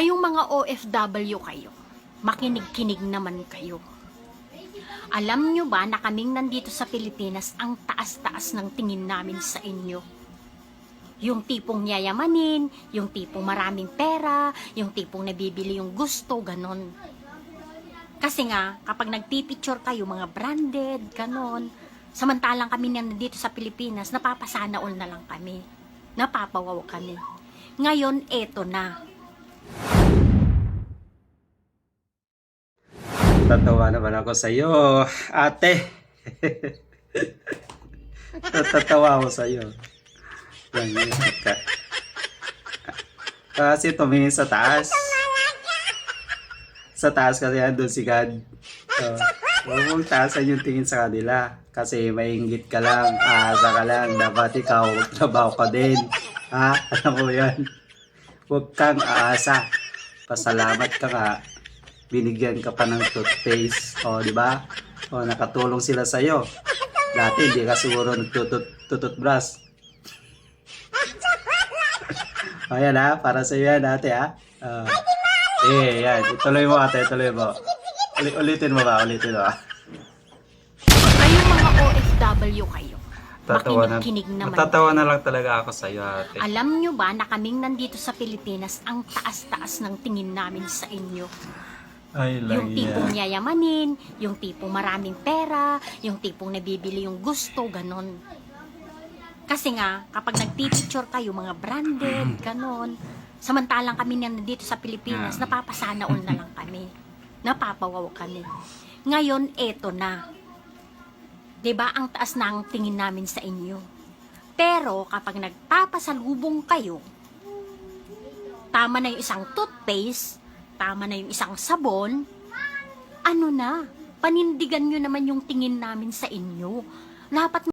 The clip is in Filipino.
Kayong mga OFW kayo, makinig-kinig naman kayo. Alam nyo ba na kaming nandito sa Pilipinas ang taas-taas ng tingin namin sa inyo? Yung tipong yayamanin, yung tipong maraming pera, yung tipong nabibili yung gusto, ganon. Kasi nga, kapag nagpipicture kayo, mga branded, ganon, samantalang kami na nandito sa Pilipinas, napapasana all na lang kami. Napapawaw kami. Ngayon, eto na. Tatawa naman ako sa iyo, ate. Natatawa ako sa iyo. Ka. Kasi tumingin sa taas. Sa taas kasi andun si God. So, huwag mong taasan yung tingin sa kanila. Kasi maingit ka lang, aasa ka lang, dapat ikaw, trabaho ka din. Ha? Alam mo yan? Huwag kang aasa. Pasalamat ka nga binigyan ka pa ng toothpaste, o di ba? O nakatulong sila sa iyo. Dati hindi ka siguro nagtututbrush. Ayan ha, para sa iyo yan ate ha. Ah. eh, yan. Ituloy mo ate, ituloy mo. Uli- ulitin mo ba? Ulitin mo ba? Kayong mga OFW kayo, Tatawa na, makinig-kinig naman. matatawa na lang talaga ako sa iyo ate. Alam nyo ba na kaming nandito sa Pilipinas ang taas-taas ng tingin namin sa inyo? Ay Yung tipong yayamanin, yung tipong maraming pera, yung tipong nabibili yung gusto, ganon. Kasi nga, kapag nagpipicture kayo, mga branded, ganon, samantalang kami na nandito sa Pilipinas, Yeah. napapasana na lang kami. Napapawaw kami. Ngayon, eto na. ba ang taas na ang tingin namin sa inyo. Pero kapag nagpapasalubong kayo, tama na yung isang toothpaste, tama na yung isang sabon, ano na, panindigan nyo naman yung tingin namin sa inyo. Dapat